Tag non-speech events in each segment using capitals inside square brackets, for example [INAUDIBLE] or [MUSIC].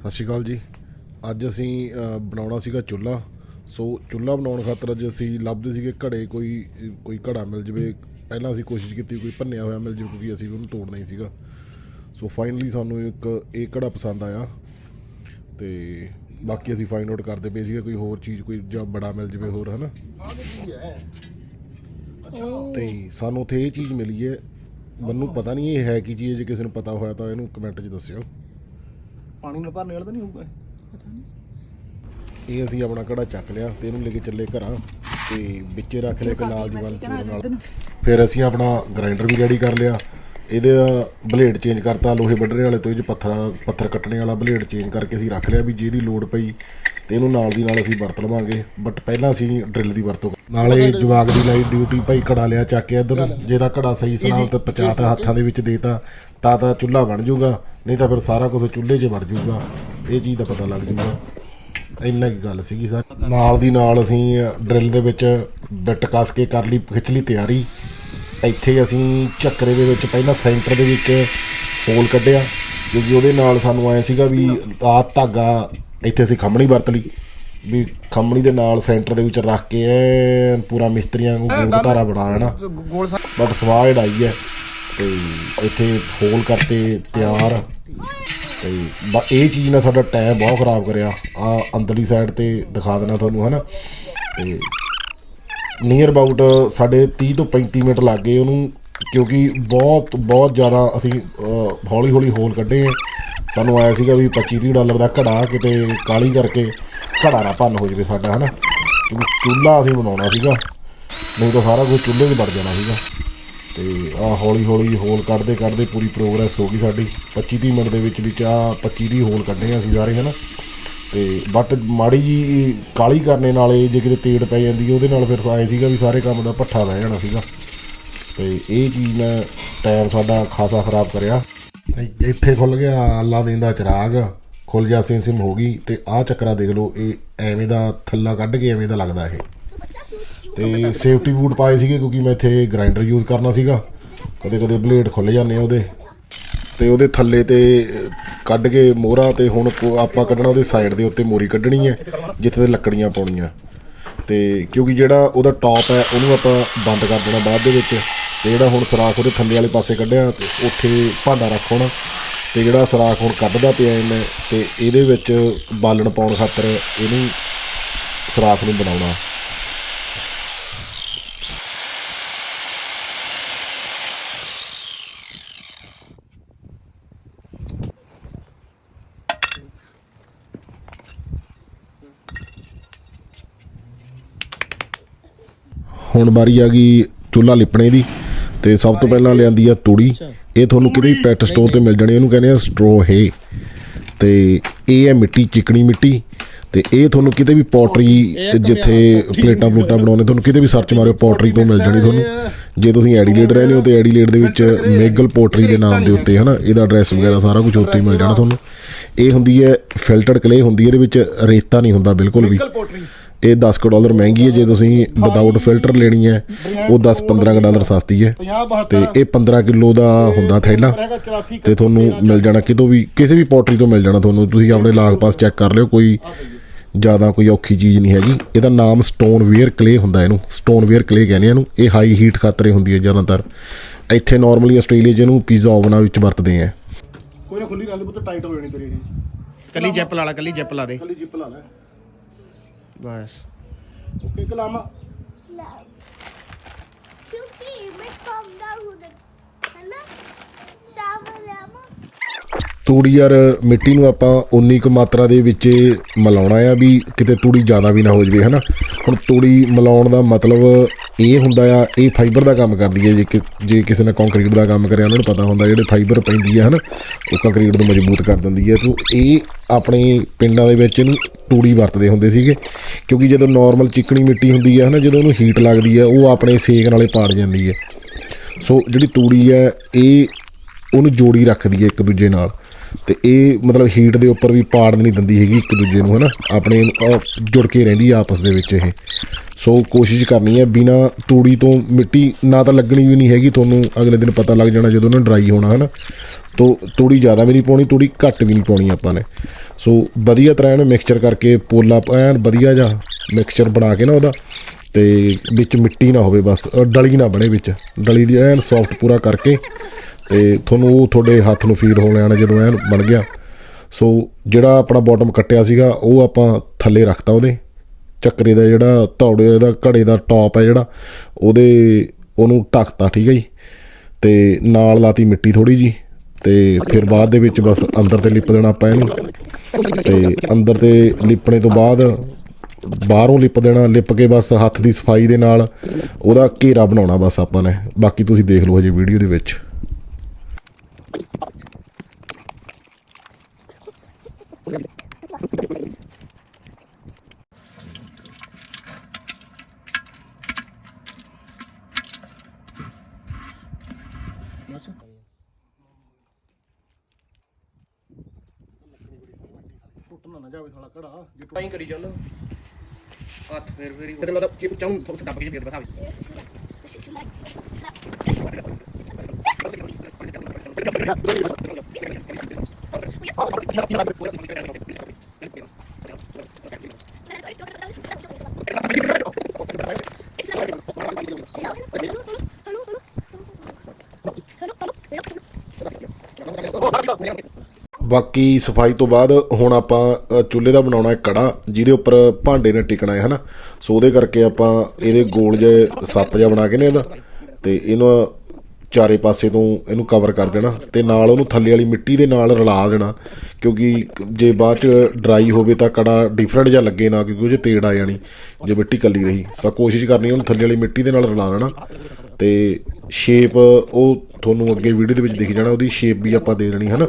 ਸਤਿ ਸ਼੍ਰੀ ਅਕਾਲ ਜੀ। ਅੱਜ ਅਸੀਂ ਬਣਾਉਣਾ ਸੀਗਾ ਚੁੱਲ੍ਹਾ। ਸੋ ਚੁੱਲ੍ਹਾ ਬਣਾਉਣ ਖਾਤਰ ਅੱਜ ਅਸੀਂ ਲੱਭਦੇ ਸੀਗੇ ਘੜੇ ਕੋਈ ਕੋਈ ਘੜਾ ਮਿਲ ਜਵੇ। ਪਹਿਲਾਂ ਅਸੀਂ ਕੋਸ਼ਿਸ਼ ਕੀਤੀ ਕੋਈ ਭੰਨਿਆ ਹੋਇਆ ਮਿਲ ਜਵੇ ਕਿਉਂਕਿ ਅਸੀਂ ਉਹਨੂੰ ਤੋੜਨਾ ਹੀ ਸੀਗਾ। ਸੋ ਫਾਈਨਲੀ ਸਾਨੂੰ ਇੱਕ ਇਹ ਘੜਾ ਪਸੰਦ ਆਇਆ। ਤੇ ਬਾਕੀ ਅਸੀਂ ਫਾਈਂਡ ਆਊਟ ਕਰਦੇ ਪਏ ਸੀਗੇ ਕੋਈ ਹੋਰ ਚੀਜ਼ ਕੋਈ ਜਾਂ ਬੜਾ ਮਿਲ ਜਵੇ ਹੋਰ, ਹਨਾ? ਤੇ ਸਾਨੂੰ ਉੱਥੇ ਇਹ ਚੀਜ਼ ਮਿਲੀ ਹੈ। ਮੈਨੂੰ ਪਤਾ ਨਹੀਂ ਇਹ ਹੈ ਕੀ ਚੀਜ਼ ਜੇ ਕਿਸੇ ਨੂੰ ਪਤਾ ਹੋਇਆ ਤਾਂ ਇਹਨੂੰ ਕਮੈਂਟ 'ਚ ਦੱਸਿਓ। ਪਾਣੀ ਨਾਲ ਭਰਨੇ ਵਾਲਾ ਤਾਂ ਨਹੀਂ ਹੋਊਗਾ ਇਹ? ਇਹ ਅਸੀਂ ਆਪਣਾ ਘੜਾ ਚੱਕ ਲਿਆ ਤੇ ਇਹਨੂੰ ਲੈ ਕੇ ਚੱਲੇ ਘਰਾਂ ਤੇ ਵਿੱਚੇ ਰੱਖ ਲਿਆ ਇੱਕ ਲਾਲ ਜਵਾਨ ਚੂਰਨ ਨਾਲ। ਫਿਰ ਅਸੀਂ ਆਪਣਾ ਗ੍ਰਾਈਂਡਰ ਵੀ ਰੈਡੀ ਕਰ ਲਿਆ। ਇਹਦੇ ਬਲੇਡ ਚੇਂਜ ਕਰਤਾ ਲੋਹੇ ਵੱਢਣੇ ਵਾਲੇ ਤੋਂ ਇਹ 'ਚ ਪੱਥਰ ਪੱਥਰ ਕੱਟਣੇ ਵਾਲਾ ਬਲੇਡ ਚੇਂਜ ਕਰਕੇ ਅਸੀਂ ਰੱਖ ਲਿਆ ਵੀ ਜਿਹਦੀ ਲੋੜ ਪਈ ਤੇ ਇਹਨੂੰ ਨਾਲ ਦੀ ਨਾਲ ਅਸੀਂ ਵਰਤ ਲਵਾਂਗੇ। ਬਟ ਪਹਿਲਾਂ ਅਸੀਂ ਡਰਿਲ ਦੀ ਵਰਤੋਂ ਨਾਲੇ ਜਵਾਗ ਦੀ ਲਾਈ ਡਿਊਟੀ ਭਾਈ ਘੜਾ ਲਿਆ ਚੱਕ ਕੇ ਇੱਧਰ ਜੇ ਤਾਂ ਘੜਾ ਸਹੀ ਸਲਾਮਤ ਪਚਾਤਾ ਹੱਥਾਂ ਦੇ ਵਿੱਚ ਦੇਤਾ ਤਾਂ ਤਾਂ ਚੁੱਲ੍ਹਾ ਬਣ ਜਾਊਗਾ ਨਹੀਂ ਤਾਂ ਫਿਰ ਸਾਰਾ ਕੁਝ ਚੁੱਲ੍ਹੇ 'ਚ ਵੜ ਜਾਊਗਾ ਇਹ ਚੀਜ਼ ਦਾ ਪਤਾ ਲੱਗ ਜਾਊਗਾ ਇੰਨਾ ਕੀ ਗੱਲ ਸੀਗੀ ਸਰ। ਨਾਲ ਦੀ ਨਾਲ ਅਸੀਂ ਡਰਿਲ ਦੇ ਵਿੱਚ ਬਿੱਟ ਕੱਸ ਕੇ ਕਰ ਲਈ ਖਿੱਚ ਲਈ ਤਿਆਰੀ। ਇੱਥੇ ਅਸੀਂ ਚੱਕਰੇ ਦੇ ਵਿੱਚ ਪਹਿਲਾਂ ਸੈਂਟਰ ਦੇ ਵਿੱਚ ਹੋਲ ਕੱਢਿਆ ਕਿਉਂਕਿ ਉਹਦੇ ਨਾਲ ਸਾਨੂੰ ਆਇਆ ਸੀਗਾ ਵੀ ਆਹ ਧਾਗਾ ਇੱਥੇ ਅਸੀਂ ਖੰਮਣੀ ਵਰਤ ਲਈ ਵੀ ਖੰਮਣੀ ਦੇ ਨਾਲ ਸੈਂਟਰ ਦੇ ਵਿੱਚ ਰੱਖ ਕੇ ਐਨ ਪੂਰਾ ਮਿਸਤਰੀਆਂ ਨੂੰ ਗੋਲ ਧਾਰਾ ਬਣਾ ਲੈਣਾ। ਬਟ ਸਵਾਹ ਆਈ ਹੈ ਤੇ ਇੱਥੇ ਹੋਲ ਕਰਤੇ ਤਿਆਰ। ਤੇ ਇਹ ਚੀਜ਼ ਨੇ ਸਾਡਾ ਟਾਈਮ ਬਹੁਤ ਖਰਾਬ ਕਰਿਆ। ਆ ਅੰਦਰਲੀ ਸਾਈਡ ਤੇ ਦਿਖਾ ਦੇਣਾ ਤੁਹਾਨੂੰ ਹਨਾ? ਤੇ ਨੀਅਰ ਅਬਾਊਟ ਸਾਡੇ 30 ਤੋਂ 35 ਮਿੰਟ ਲੱਗ ਗਏ ਉਹਨੂੰ ਕਿਉਂਕਿ ਬਹੁਤ ਬਹੁਤ ਜ਼ਿਆਦਾ ਅਸੀਂ ਹੌਲੀ ਹੌਲੀ ਹੋਲ ਕੱਢੇ ਆ ਸਾਨੂੰ ਆਇਆ ਸੀਗਾ ਵੀ 25 30 ਡਾਲਰ ਦਾ ਘੜਾ ਕਿਤੇ ਕਾਲੀ ਕਰਕੇ ਘੜਾ ਨਾ ਭੰਨ ਹੋ ਜਾਵੇ ਸਾਡਾ, ਹਨਾ? ਕਿਉਂਕਿ ਚੁੱਲ੍ਹਾ ਅਸੀਂ ਬਣਾਉਣਾ ਸੀਗਾ। ਨਹੀਂ ਤਾਂ ਸਾਰਾ ਕੁਝ ਚੁੱਲ੍ਹੇ 'ਚ ਵੜ ਜਾਣਾ ਸੀਗਾ। ਤੇ ਆ ਹੌਲੀ ਹੌਲੀ ਹੋਲ ਕੱਢਦੇ ਕੱਢਦੇ ਪੂਰੀ ਪ੍ਰੋਗਰੈਸ ਹੋ ਗਈ ਸਾਡੀ। 25 30 ਮਿੰਟ ਦੇ ਵਿੱਚ ਵਿੱਚ ਆ 25 ਦੀ ਹੋਲ ਕੱਢੇ ਆ ਅਸੀਂ ਸਾਰੇ, ਹਨਾ? ਤੇ ਬਟ ਮਾੜੀ ਜੀ ਕਾਲੀ ਕਰਨੇ ਨਾਲੇ ਜੇ ਕਿਤੇ ਤੇੜ ਪੈ ਜਾਂਦੀ, ਉਹਦੇ ਨਾਲ ਫਿਰ ਆਏ ਸੀਗਾ ਵੀ ਸਾਰੇ ਕੰਮ ਦਾ ਪੱਠਾ ਰਹਿ ਜਾਣਾ ਸੀਗਾ। ਤੇ ਇਹ ਚੀਜ਼ ਨੇ ਟਾਈਮ ਸਾਡਾ ਖਾਸਾ ਖਰਾਬ ਕਰਿਆ। ਇੱਥੇ ਖੁੱਲ ਗਿਆ, ਅੱਲਾ ਦੇਣ ਦਾ ਚਿਰਾਗ। ਖੁੱਲ ਜਾ ਸਿਮ ਸਿਮ ਹੋ ਗਈ। ਤੇ ਆਹ ਚੱਕਰਾ ਦੇਖ ਲਓ, ਇਹ ਐਵੇਂ ਦਾ ਥੱਲਾ ਕੱਢ ਕੇ ਐਵੇਂ ਦਾ ਲੱਗਦਾ ਇਹ। ਤੇ ਸੇਫਟੀ ਬੂਟ ਪਾਏ ਸੀਗੇ ਕਿਉਂਕਿ ਮੈਂ ਇੱਥੇ ਗ੍ਰਾਈਂਡਰ ਯੂਜ਼ ਕਰਨਾ ਸੀਗਾ। ਕਦੇ ਕਦੇ ਬਲੇਡ ਖੁੱਲ ਜਾਂਦੇ ਆ ਉਹਦੇ। ਤੇ ਉਹਦੇ ਥੱਲੇ ਤੇ ਕੱਢ ਕੇ ਮੋਹਰਾ ਤੇ ਹੁਣ ਆਪਾਂ ਕੱਢਣਾ ਉਹਦੇ ਸਾਈਡ ਦੇ ਉੱਤੇ ਮੋਰੀ ਕੱਢਣੀ ਹੈ, ਜਿੱਥੇ ਤੇ ਲੱਕੜੀਆਂ ਪਾਉਣੀਆਂ। ਤੇ ਕਿਉਂਕਿ ਜਿਹੜਾ ਉਹਦਾ ਟੌਪ ਹੈ, ਉਹਨੂੰ ਆਪਾਂ ਬੰਦ ਕਰ ਦੇਣਾ ਬਾਅਦ ਦੇ ਵਿੱਚ। ਤੇ ਜਿਹੜਾ ਹੁਣ ਸਰਾਖ ਉਹਦੇ ਥੱਲੇ ਵਾਲੇ ਪਾਸੇ ਕੱਢਿਆ ਤੇ ਉੱਥੇ ਭਾਂਡਾ ਰੱਖ ਹੋਣਾ। ਤੇ ਜਿਹੜਾ ਸਰਾਖ ਹੁਣ ਕੱਢਦਾ ਪਿਆ ਇਹਨੇ ਤੇ ਇਹਦੇ ਵਿੱਚ ਬਾਲਣ ਪਾਉਣ ਖਾਤਰ ਇਹਨੂੰ ਸਰਾਖ ਨੂੰ ਬਣਾਉਣਾ। ਹੁਣ ਵਾਰੀ ਆ ਗਈ ਚੁੱਲ੍ਹਾ ਲਿਪਣੇ ਦੀ। ਤੇ ਸਭ ਤੋਂ ਪਹਿਲਾਂ ਲਿਆਂਦੀ ਆ ਤੂੜੀ। ਇਹ ਤੁਹਾਨੂੰ ਕਿਤੇ ਵੀ ਪੈਟ ਸਟੋਰ ਤੇ ਮਿਲ ਜਾਣੀ ਇਹਨੂੰ ਕਹਿੰਦੇ ਆ ਸਟ੍ਰੋ ਹੈ ਤੇ ਇਹ ਹੈ ਮਿੱਟੀ ਚਿਕਣੀ ਮਿੱਟੀ। ਤੇ ਇਹ ਤੁਹਾਨੂੰ ਕਿਤੇ ਵੀ ਪੋਟਰੀ ਜਿੱਥੇ ਪਲੇਟਾਂ ਪਲੂਟਾਂ ਬਣਾਉਂਦੇ ਤੁਹਾਨੂੰ ਕਿਤੇ ਵੀ ਸਰਚ ਮਾਰਿਓ ਪੋਟਰੀ ਤੋਂ ਮਿਲ ਜਾਣੀ ਤੁਹਾਨੂੰ। ਜੇ ਤੁਸੀਂ ਐਡੀਲੇਡ ਰਹਿੰਦੇ ਹੋ ਤੇ ਐਡੀਲੇਡ ਦੇ ਵਿੱਚ ਮੇਗਲ ਪੋਟਰੀ ਦੇ ਨਾਮ ਦੇ ਉੱਤੇ ਹਨਾ? ਇਹਦਾ ਐਡਰੈਸ ਵਗੈਰਾ ਸਾਰਾ ਕੁਝ ਉੱਤੇ ਮਿਲ ਜਾਣਾ ਤੁਹਾਨੂੰ। ਇਹ ਹੁੰਦੀ ਹੈ ਫਿਲਟਰਡ ਕਲੇ ਹੁੰਦੀ ਹੈ ਇਹਦੇ ਵਿੱਚ ਰੇਤਾ ਨਹੀਂ ਹੁੰਦਾ ਬਿਲਕੁਲ ਵੀ। ਪੋਟਰੀ ਇਹ 10 ਕੁ ਡਾਲਰ ਮਹਿੰਗੀ ਹੈ ਜੇ ਤੁਸੀਂ ਵਿਦਆਊਟ ਫਿਲਟਰ ਲੈਣੀ ਹੈ ਉਹ 10 15 ਕੁ ਡਾਲਰ ਸਸਤੀ ਹੈ। 50 ਤੇ 72 ਇਹ 15 ਕਿਲੋ ਦਾ ਹੁੰਦਾ ਥੈਲਾ ਹੈਗਾ 84 ਤੇ ਤੁਹਾਨੂੰ ਮਿਲ ਜਾਣਾ ਕਿਤੋਂ ਵੀ ਕਿਸੇ ਵੀ ਪੋਟਰੀ ਤੋਂ ਮਿਲ ਜਾਣਾ ਤੁਹਾਨੂੰ। ਤੁਸੀਂ ਆਪਣੇ ਲਾਗ ਪਾਸ ਚੈੱਕ ਕਰ ਲਿਓ ਕੋਈ ਜ਼ਿਆਦਾ ਕੋਈ ਔਖੀ ਚੀਜ਼ ਨਹੀਂ ਹੈਗੀ। ਇਹਦਾ ਨਾਮ ਸਟੋਨ ਵੇਅਰ ਕਲੇ ਹੁੰਦਾ ਇਹਨੂੰ। ਸਟੋਨ ਵੇਅਰ ਕਲੇ ਕਹਿੰਦੇ ਆ ਇਹਨੂੰ। ਇਹ ਹਾਈ ਹੀਟ ਖਾਤਰੇ ਹੁੰਦੀ ਹੈ ਜ਼ਿਆਦਾਤਰ। ਇੱਥੇ ਨਾਰਮਲੀ ਆਸਟ੍ਰੇਲੀਆ 'ਚ ਇਹਨੂੰ ਪੀਜ਼ਾ ਓਵਨਾਂ ਵਿੱਚ ਵਰਤਦੇ ਆ। ਕੋਈ ਨਾ ਖੁੱਲੀ ਰਹਿੰਦੀ ਪੁੱਤ ਟਾਈਟ ਹੋ ਜਾਣੀ ਤੇਰੀ ਇਹ। ਕੱਲੀ ਜੈਪ ਲਾ ਲਾ ਕੱਲੀ ਜੈਪ ਲਾ ਦੇ। ਕੱਲੀ ਜਿੱਪ ਲਾ ਲੈ। ਬਸ। ਓਕੇ ਕਲਾਮਾ No. ਕਿਉਂਕਿ ਮੈਂ ਕੰਮ ਦਾ ਹੁੰਦਾ ਹੈ ਨਾ ਸ਼ਾਵਰ ਲਾਮਾ ਤੂੜੀ ਯਾਰ ਮਿੱਟੀ ਨੂੰ ਆਪਾਂ ਉਨੀ ਕੁ ਮਾਤਰਾ ਦੇ ਵਿੱਚ ਮਿਲਾਉਣਾ ਆ ਵੀ ਕਿਤੇ ਤੂੜੀ ਜ਼ਿਆਦਾ ਵੀ ਨਾ ਹੋ ਜਵੇ, ਹਨਾ? ਹੁਣ ਤੂੜੀ ਮਿਲਾਉਣ ਦਾ ਮਤਲਬ ਇਹ ਹੁੰਦਾ ਆ, ਇਹ ਫਾਈਬਰ ਦਾ ਕੰਮ ਕਰਦੀ ਹੈ ਜੇ ਕਿ- ਜੇ ਕਿਸੇ ਨੇ ਕੰਕਰੀਟ ਦਾ ਕੰਮ ਕਰਿਆ, ਉਹਨਾਂ ਨੂੰ ਪਤਾ ਹੁੰਦਾ ਜਿਹੜੇ ਫਾਈਬਰ ਪੈਂਦੀ ਹੈ ਹਨਾ? ਉਹ ਕੰਕਰੀਟ ਨੂੰ ਮਜ਼ਬੂਤ ਕਰ ਦਿੰਦੀ ਹੈ ਸੋ ਇਹ ਆਪਣੇ ਪਿੰਡਾਂ ਦੇ ਵਿੱਚ ਇਹਨੂੰ ਤੂੜੀ ਵਰਤਦੇ ਹੁੰਦੇ ਸੀਗੇ, ਕਿਉਂਕਿ ਜਦੋਂ ਨਾਰਮਲ ਚਿਕਣੀ ਮਿੱਟੀ ਹੁੰਦੀ ਹੈ ਹਨਾ, ਜਦੋਂ ਉਹਨੂੰ ਹੀਟ ਲੱਗਦੀ ਹੈ ਉਹ ਆਪਣੇ ਸੇਕ ਨਾਲੇ ਪਾੜ ਜਾਂਦੀ ਹੈ ਸੋ ਜਿਹੜੀ ਤੂੜੀ ਹੈ ਇਹ ਉਹਨੂੰ ਜੋੜੀ ਰੱਖਦੀ ਹੈ ਇੱਕ ਦੂਜੇ ਨਾਲ। ਤੇ ਇਹ ਮਤਲਬ ਹੀਟ ਦੇ ਉੱਪਰ ਵੀ ਪਾੜ ਨਹੀਂ ਦਿੰਦੀ ਹੈਗੀ ਇੱਕ ਦੂਜੇ ਨੂੰ, ਹਨਾ? ਆਪਣੇ ਜੁੜ ਕੇ ਰਹਿੰਦੀ ਆ ਆਪਸ ਦੇ ਵਿੱਚ ਇਹ। ਸੋ ਕੋਸ਼ਿਸ਼ ਕਰਨੀ ਹੈ ਬਿਨਾ ਤੂੜੀ ਤੋਂ ਮਿੱਟੀ ਨਾ ਤਾਂ ਲੱਗਣੀ ਵੀ ਨਹੀਂ ਹੈਗੀ, ਤੁਹਾਨੂੰ ਅਗਲੇ ਦਿਨ ਪਤਾ ਲੱਗ ਜਾਣਾ ਜਦੋਂ ਉਹਨੇ ਡਰਾਈ ਹੋਣਾ, ਹਨਾ? ਤੋ, ਤੂੜੀ ਜ਼ਿਆਦਾ ਵੀ ਨਹੀਂ ਪਾਉਣੀ, ਤੂੜੀ ਘੱਟ ਵੀ ਨਹੀਂ ਪਾਉਣੀ ਆਪਾਂ ਨੇ। ਸੋ ਵਧੀਆ ਤਰ੍ਹਾਂ ਇਹਨੂੰ ਮਿਕਸਚਰ ਕਰਕੇ ਪੋਲਾ, ਐਨ ਵਧੀਆ ਜਿਹਾ ਮਿਕਸਚਰ ਬਣਾ ਕੇ ਨਾ ਉਹਦਾ, ਤੇ ਵਿੱਚ ਮਿੱਟੀ ਨਾ ਹੋਵੇ ਬਸ ਡਲੀ ਨਾ ਬਣੇ ਵਿੱਚ। ਡਲੀ ਦੀ ਐਨ ਸੌਫਟ ਪੂਰਾ ਕਰਕੇ ਤੇ ਤੁਹਾਨੂੰ ਉਹ ਤੁਹਾਡੇ ਹੱਥ ਨੂੰ ਫੀਲ ਹੋਣ ਆਣਾ ਜਦੋਂ ਐਨ ਬਣ ਗਿਆ। ਸੋ ਜਿਹੜਾ ਆਪਣਾ ਬਾਟਮ ਕੱਟਿਆ ਸੀਗਾ, ਉਹ ਆਪਾਂ ਥੱਲੇ ਰੱਖਤਾ ਉਹਦੇ। ਚੱਕਰੇ ਦਾ ਜਿਹੜਾ, ਧੌੜੇ ਦਾ, ਘੜੇ ਦਾ ਟੌਪ ਹੈ ਜਿਹੜਾ, ਉਹਦੇ, ਉਹਨੂੰ ਢੱਕਤਾ, ਠੀਕ ਹੈ ਜੀ? ਤੇ ਨਾਲ ਲਾਤੀ ਮਿੱਟੀ ਥੋੜੀ ਜੀ ਤੇ ਫਿਰ ਬਾਅਦ ਦੇ ਵਿੱਚ ਬਸ ਅੰਦਰ ਤੇ ਲਿਪ ਦੇਣਾ ਆਪਾਂ ਇਹਨੂੰ। ਤੇ ਅੰਦਰ ਤੇ ਲਿਪਣੇ ਤੋਂ ਬਾਅਦ ਬਾਹਰੋਂ ਲਿਪ ਦੇਣਾ, ਲਿਪ ਕੇ ਬਸ ਹੱਥ ਦੀ ਸਫ਼ਾਈ ਦੇ ਨਾਲ ਉਹਦਾ ਘੇਰਾ ਬਣਾਉਣਾ ਬਸ ਆਪਾਂ ਨੇ। ਬਾਕੀ ਤੁਸੀਂ ਦੇਖ ਲਓ ਹਜੇ ਵੀਡੀਓ ਦੇ ਵਿੱਚ। ਟੁੱਟਣਾ ਨਾ ਜਾਵੇ ਸਾਲਾ ਘੜਾ ਜੇ ਪਾਈ ਕਰੀ ਚੱਲ। ਹੱਥ ਫੇਰ ਫੇਰੀ ਤੇ ਮਤਲਬ ਚਿਪ ਚਾਉਂ ਥੋੜਾ ਦੱਬ ਕੇ ਫੇਰ ਬਤਾ [LAUGHS] [LAUGHS] [LAUGHS] ਬਾਕੀ ਸਫ਼ਾਈ ਤੋਂ ਬਾਅਦ ਹੁਣ ਆਪਾਂ ਚੁੱਲ੍ਹੇ ਦਾ ਬਣਾਉਣਾ ਹੈ ਕੜਾ, ਜਿਹਦੇ ਉੱਪਰ ਭਾਂਡੇ ਨੇ ਟਿਕਣਾ ਹੈ, ਹਨਾ? ਸੋ ਉਹਦੇ ਕਰਕੇ ਆਪਾਂ ਇਹਦੇ ਗੋਲ ਜੇ ਸੱਪ ਜਿਹਾ ਬਣਾ ਕੇ ਨੇ ਇਹਦਾ, ਤੇ ਇਹਨੂੰ ਚਾਰੇ ਪਾਸੇ ਤੋਂ ਇਹਨੂੰ ਕਵਰ ਕਰ ਦੇਣਾ ਤੇ ਨਾਲ ਉਹਨੂੰ ਥੱਲੇ ਵਾਲੀ ਮਿੱਟੀ ਦੇ ਨਾਲ ਰਲਾ ਦੇਣਾ, ਕਿਉਂਕਿ ਜੇ ਬਾਅਦ ਚ ਡਰਾਈ ਹੋਵੇ ਤਾਂ ਕੜਾ ਡਿਫਰੈਂਟ ਜਿਹਾ ਲੱਗੇ ਨਾ, ਕਿਉਂਕਿ ਉਹ 'ਚ ਤੇੜ ਆ ਜਾਣੀ, ਜੇ ਮਿੱਟੀ ਕੱਲੀ ਰਹੀ। ਸਾ ਕੋਸ਼ਿਸ਼ ਕਰਨੀ ਉਹਨੂੰ ਥੱਲੇ ਵਾਲੀ ਮਿੱਟੀ ਦੇ ਨਾਲ ਰਲਾ ਲੈਣਾ ਤੇ ਸ਼ੇਪ ਉਹ ਤੁਹਾਨੂੰ ਅੱਗੇ ਵੀਡੀਓ ਦੇ ਵਿੱਚ ਦਿਖ ਜਾਣਾ, ਉਹਦੀ ਸ਼ੇਪ ਵੀ ਆਪਾਂ ਦੇ ਦੇਣੀ ਹੈ ਨਾ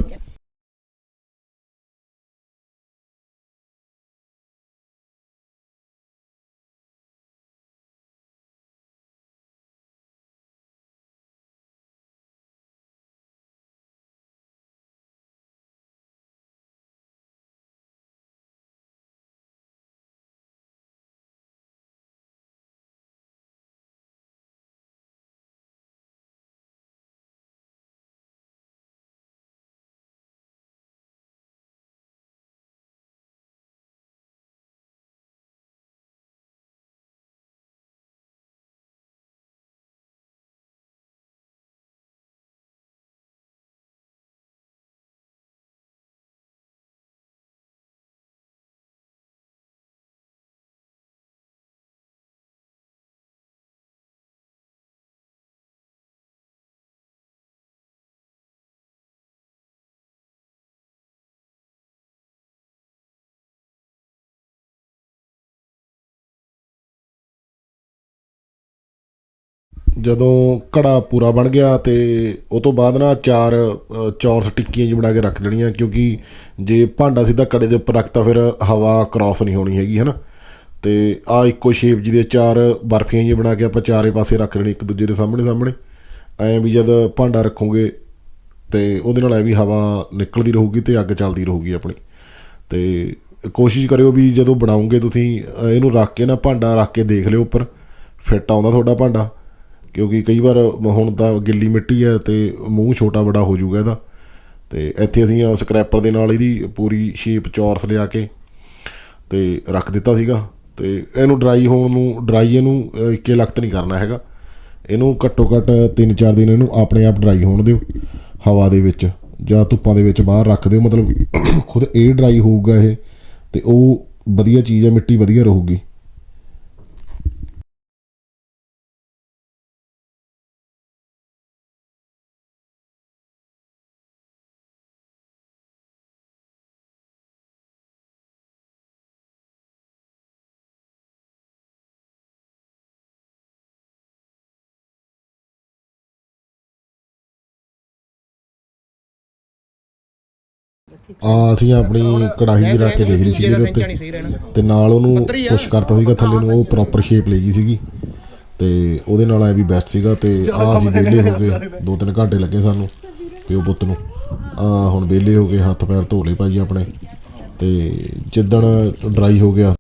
ਜਦੋਂ ਘੜਾ ਪੂਰਾ ਬਣ ਗਿਆ ਤੇ ਉਹ ਤੋਂ ਬਾਅਦ ਨਾ ਚਾਰ ਚੌਰਸ ਟਿੱਕੀਆਂ ਜੀ ਬਣਾ ਕੇ ਰੱਖ ਦੇਣੀਆਂ, ਕਿਉਂਕਿ ਜੇ ਭਾਂਡਾ ਸਿੱਧਾ ਕੜੇ ਦੇ ਉੱਪਰ ਰੱਖਤਾ ਫਿਰ ਹਵਾ ਕ੍ਰਾਸ ਨਹੀਂ ਹੋਣੀ ਹੈਗੀ, ਹਨਾ? ਤੇ ਆ ਇੱਕੋ ਸ਼ੇਪ ਜੀ ਦੇ ਚਾਰ ਬਰਫੀਆਂ ਜੀ ਬਣਾ ਕੇ ਆਪਾਂ ਚਾਰੇ ਪਾਸੇ ਰੱਖ ਲੈਣੀ ਇੱਕ ਦੂਜੇ ਦੇ ਸਾਹਮਣੇ ਸਾਹਮਣੇ। ਐਂ ਵੀ ਜਦ ਭਾਂਡਾ ਰੱਖੋਗੇ ਤੇ ਉਹਦੇ ਨਾਲ ਐ ਵੀ ਹਵਾ ਨਿਕਲਦੀ ਰਹੂਗੀ ਤੇ ਅੱਗ ਚੱਲਦੀ ਰਹੂਗੀ ਆਪਣੀ। ਤੇ ਕੋਸ਼ਿਸ਼ ਕਰਿਓ ਵੀ ਜਦੋਂ ਬਣਾਉਂਗੇ ਤੁਸੀਂ, ਇਹਨੂੰ ਰੱਖ ਕੇ ਨਾ ਭਾਂਡਾ ਰੱਖ ਕੇ ਦੇਖ ਲਿਓ ਉੱਪਰ, ਫਿੱਟ ਆਉਂਦਾ ਤੁਹਾਡਾ ਭਾਂਡਾ। ਕਿਉਂਕਿ ਕਈ ਵਾਰ ਹੁਣ ਤਾਂ ਗਿੱਲੀ ਮਿੱਟੀ ਹੈ ਤੇ ਮੂੰਹ ਛੋਟਾ ਬੜਾ ਹੋ ਜਾਊਗਾ ਇਹਦਾ। ਤੇ ਇੱਥੇ ਅਸੀਂ ਆਹ ਸਕ੍ਰੈਪਰ ਦੇ ਨਾਲ ਇਹਦੀ ਪੂਰੀ ਸ਼ੇਪ ਚੌਰਸ ਲਿਆ ਕੇ ਤੇ ਰੱਖ ਦਿੱਤਾ ਸੀਗਾ। ਤੇ ਇਹਨੂੰ ਡਰਾਈ ਹੋਣ ਨੂੰ ਡਰਾਈ ਇਹਨੂੰ ਅ, ਇੱਕੇ ਲਖਤ ਨਹੀਂ ਕਰਨਾ ਹੈਗਾ। ਇਹਨੂੰ ਘੱਟੋ ਘੱਟ 3-4 ਦਿਨ ਇਹਨੂੰ ਆਪਣੇ ਆਪ ਡਰਾਈ ਹੋਣ ਦਿਓ ਹਵਾ ਦੇ ਵਿੱਚ ਜਾਂ ਧੁੱਪਾਂ ਦੇ ਵਿੱਚ ਬਾਹਰ ਰੱਖ ਦਿਓ। ਮਤਲਬ ਖੁਦ ਇਹ ਡਰਾਈ ਹੋਊਗਾ ਇਹ ਤੇ ਉਹ ਵਧੀਆ ਚੀਜ਼ ਹੈ ਮਿੱਟੀ ਵਧੀਆ ਰਹੂਗੀ। ਆ ਅਸੀਂ ਆਪਣੀ ਕੜਾਹੀ ਰੱਖ ਕੇ ਦੇਖ ਰਹੀ ਸੀ ਇਹਦੇ ਉੱਤੇ। ਤੇ ਨਾਲ ਉਹਨੂੰ ਪੁਸ਼ ਕਰਤਾ ਸੀਗਾ ਥੱਲੇ ਨੂੰ ਉਹ ਪ੍ਰੋਪਰ ਸ਼ੇਪ ਲੈ ਗਈ ਸੀਗੀ। ਤੇ ਉਹਦੇ ਨਾਲ ਐ ਵੀ ਬੈਸਟ ਸੀਗਾ ਤੇ ਆ ਅਸੀਂ ਵਿਹਲੇ ਹੋ ਗਏ 2-3 ਘੰਟੇ ਲੱਗੇ ਸਾਨੂੰ ਪਿਓ ਪੁੱਤ ਨੂੰ। ਆ ਹੁਣ ਵਿਹਲੇ ਹੋ ਗਏ ਹੱਥ ਪੈਰ ਧੋ ਲਏ ਭਾਜੀ ਆਪਣੇ। ਤੇ ਜਿੱਦਣ ਡਰਾਈ ਹੋ ਗਿਆ